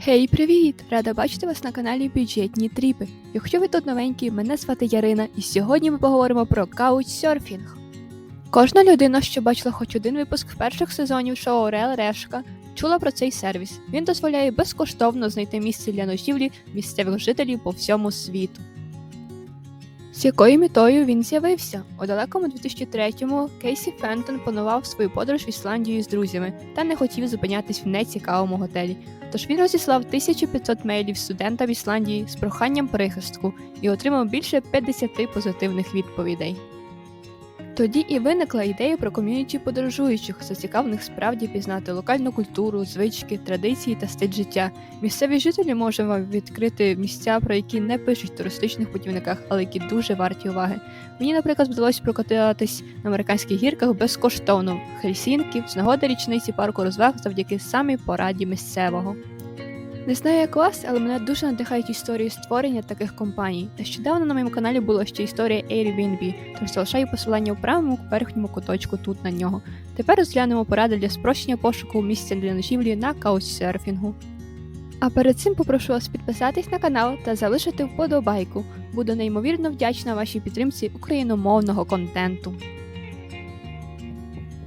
Гей, привіт! Рада бачити вас на каналі Бюджетні Тріпи. Якщо ви тут новенькі, мене звати Ярина, і сьогодні ми поговоримо про каучсерфінг. Кожна людина, що бачила хоч один випуск перших сезонів шоу Орел Решка, чула про цей сервіс. Він дозволяє безкоштовно знайти місце для ночівлі місцевих жителів по всьому світу. З якою метою він з'явився? У далекому 2003-му Кейсі Фентон планував свою подорож в Ісландію з друзями та не хотів зупинятись в нецікавому готелі. Тож він розіслав 1500 мейлів студентам Ісландії з проханням прихистку і отримав більше 50 позитивних відповідей. Тоді і виникла ідея про ком'юніті подорожуючих, зацікавлених справді пізнати локальну культуру, звички, традиції та стиль життя. Місцеві жителі можуть вам відкрити місця, про які не пишуть в туристичних путівниках, але які дуже варті уваги. Мені, наприклад, вдалося прокататись на американських гірках безкоштовно в Хельсінкі з нагоди річниці парку розваг завдяки самій пораді місцевого. Не знаю, як вас, але мене дуже надихають історії створення таких компаній. Нещодавно на моєму каналі була ще історія Airbnb, тож залишаю посилання у правому верхньому куточку тут на нього. Тепер розглянемо поради для спрощення пошуку місця для ночівлі на каучсерфінгу. А перед цим попрошу вас підписатись на канал та залишити вподобайку. Буду неймовірно вдячна вашій підтримці україномовного контенту.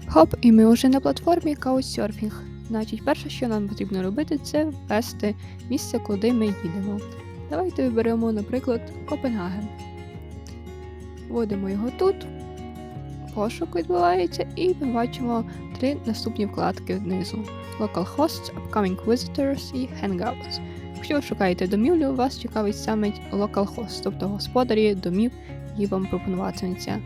Хоп, і ми вже на платформі Couchsurfing. Значить, перше, що нам потрібно робити, це ввести місце, куди ми їдемо. Давайте виберемо, наприклад, Копенгаген. Вводимо його тут, пошук відбувається, і ми бачимо три наступні вкладки знизу: Localhosts, Upcoming Visitors і Hangouts. Якщо ви шукаєте домівлю, вас цікавить саме localhost, тобто господарі домів, які вам пропонуватимуться.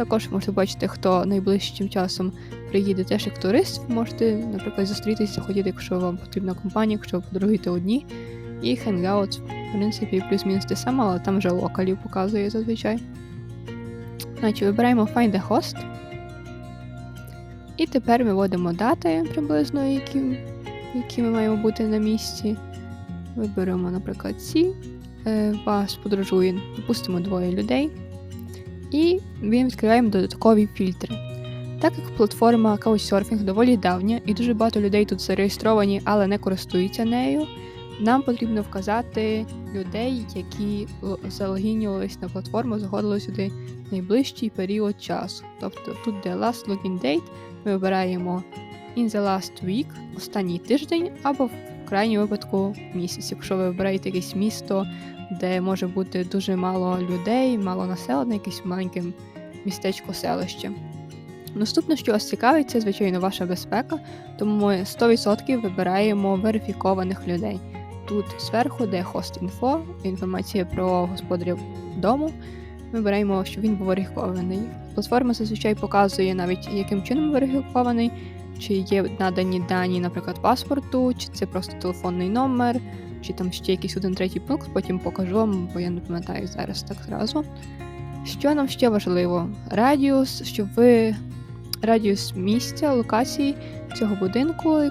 Також можете бачити, хто найближчим часом приїде теж як турист. Можете, наприклад, зустрітися, захотіти, якщо вам потрібна компанія, якщо ви подорожуєте одні. І Hangout, в принципі, плюс-мінус те саме, але там вже локалів показує зазвичай. Значить, вибираємо Find a Host. І тепер ми вводимо дати приблизно, які, які ми маємо бути на місці. Виберемо, наприклад, ці. Е, Вас подорожує, допустимо, двоє людей. І ми відкриваємо додаткові фільтри. Так як платформа Couchsurfing доволі давня і дуже багато людей тут зареєстровані, але не користуються нею, нам потрібно вказати людей, які залогінювалися на платформу, заходили сюди найближчий період часу. Тобто тут, де last login date, ми вибираємо in the last week, останній тиждень, або крайньому випадку місяць. Якщо ви вибираєте якесь місто, де може бути дуже мало людей, мало населення, якесь маленьке містечко селище. Наступне, що вас цікавить, це, звичайно, ваша безпека, тому ми 100% вибираємо верифікованих людей. Тут зверху, де хост-інфо, інформація про господарів дому. Ми вибираємо, щоб він був верифікований. Платформа зазвичай показує навіть, яким чином верифікований, чи є надані дані, наприклад, паспорту, чи це просто телефонний номер, чи там ще якийсь один третій пункт, потім покажу вам, бо я не пам'ятаю зараз так зразу. Що нам ще важливо? Радіус, щоб ви радіус місця, локації цього будинку, ви,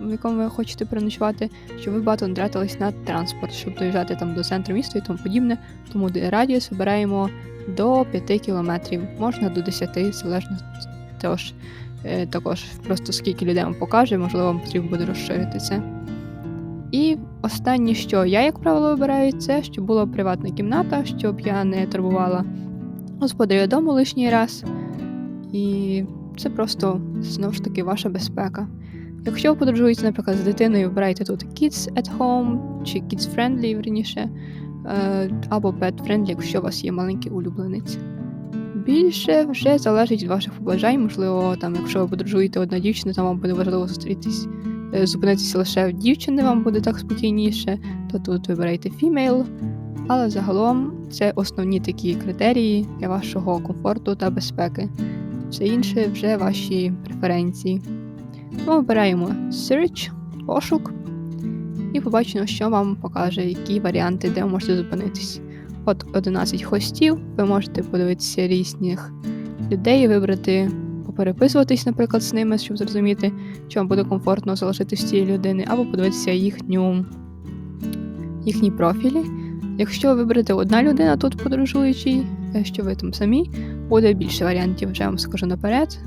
в якому ви хочете переночувати, щоб ви багато не тратились на транспорт, щоб доїжджати там до центру міста і тому подібне. Тому радіус вибираємо до 5 кілометрів, можна до 10, залежно тож, також просто скільки людей вам покаже, можливо, вам потрібно буде розширити це. І останнє, що я, як правило, вибираю, це щоб була приватна кімната, щоб я не турбувала господаря дому лишній раз. І це просто знову ж таки ваша безпека. Якщо ви подорожуєте, наприклад, з дитиною, вибирайте тут Kids at Home чи Kids Friendly, верніше, е, або Pet Friendly, якщо у вас є маленький улюбленець. Більше вже залежить від ваших побажань, можливо, там, якщо ви подорожуєте одна дівчина, там вам буде важливо зустрітись, е, зупинитися лише в дівчини, вам буде так спокійніше, то тут вибирайте Female. Але загалом це основні такі критерії для вашого комфорту та безпеки. Все інше вже ваші преференції. Ми вибираємо Search, пошук, і побачимо, що вам покаже, які варіанти, де ви можете зупинитись. От 11 хостів, ви можете подивитися різних людей, вибрати, попереписуватись, наприклад, з ними, щоб зрозуміти, чи вам буде комфортно залишитися з цієї людини, або подивитися їхню, їхні профілі. Якщо виберете одна людина тут подорожуючий, що ви там самі, буде більше варіантів, вже вам скажу наперед.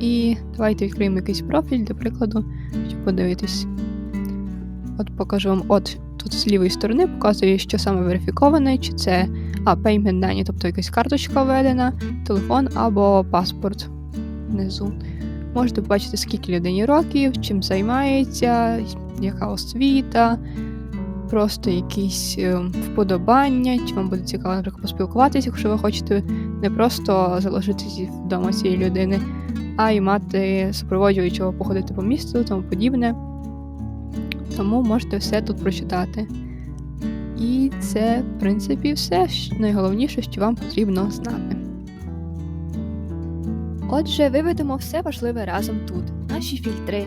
І давайте відкриємо якийсь профіль, для прикладу, щоб подивитись. От покажу вам, от тут з лівої сторони показує, що саме верифіковане, чи це а, payment дані, тобто якась карточка введена, телефон або паспорт внизу. Можете побачити, скільки людині років, чим займається, яка освіта, просто якісь е, вподобання, чи вам буде цікаво наприклад, поспілкуватися, якщо ви хочете не просто залишитися вдома цієї людини, а й мати супроводжуючого походити по місту, тому подібне. Тому можете все тут прочитати. І це, в принципі, все найголовніше, що вам потрібно знати. Отже, виведемо все важливе разом тут. Наші фільтри.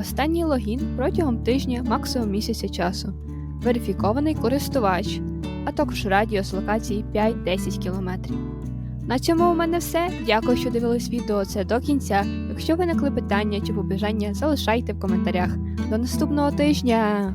Останній логін протягом тижня, максимум місяця часу. Верифікований користувач, а також радіус локації 5-10 км. На цьому у мене все. Дякую, що дивились відео це до кінця. Якщо виникли питання чи побажання, залишайте в коментарях. До наступного тижня!